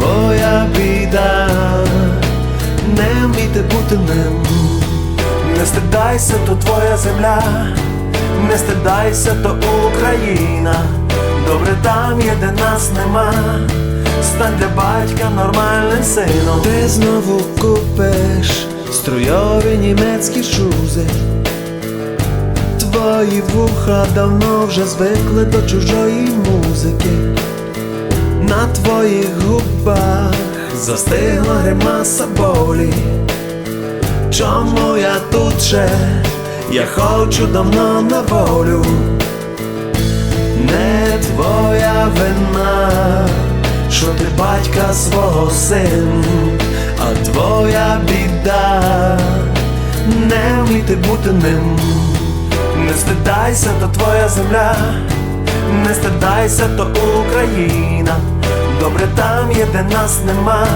твоя біда, не вміти бути ним. Не стидайся, то твоя земля, не стидайся, то Україна. Добре там є, де нас нема. Стань для батька нормальним сином. Ти знову купиш струйові німецькі шузи. Твої вуха давно вже звикли до чужої музики. На твоїх губах застигла гримаса болі. Чому я тут ще? Я хочу давно на волю. Не твоя вина, що ти батька свого син, а твоя біда, не вміти бути ним. Не стидайся, то твоя земля, не стидайся, то Україна. Добре там є, де нас нема.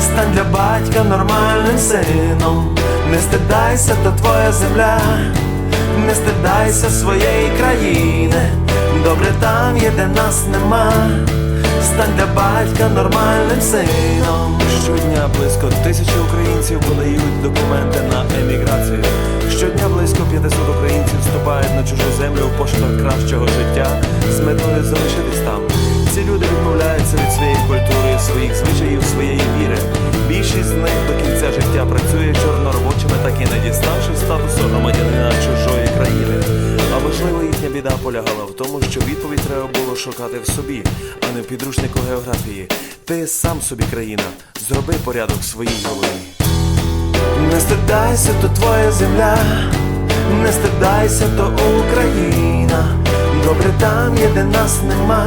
Стань для батька нормальним сином. Не стидайся, то твоя земля, не стидайся своєї країни. Добре там є, де нас нема. Стань для батька нормальним сином. Щодня близько тисячі українців подають документи на еміграцію. Щодня близько 500 українців вступають на чужу землю в пошуках кращого життя з метою залишитись там. Ці люди відмовляються від своєї культури, своїх звичаїв, своєї віри. Більшість з них до кінця життя працює чорноробочими, так і не діставши статусу громадянина чужої країни. А можливо, їхня біда полягала в тому, що відповідь треба було шукати в собі, а не в підручнику географії. Ти сам собі країна, зроби порядок в своїй голові. Не стидайся, то твоя земля, не стидайся, то Україна. Добре там є, де нас нема.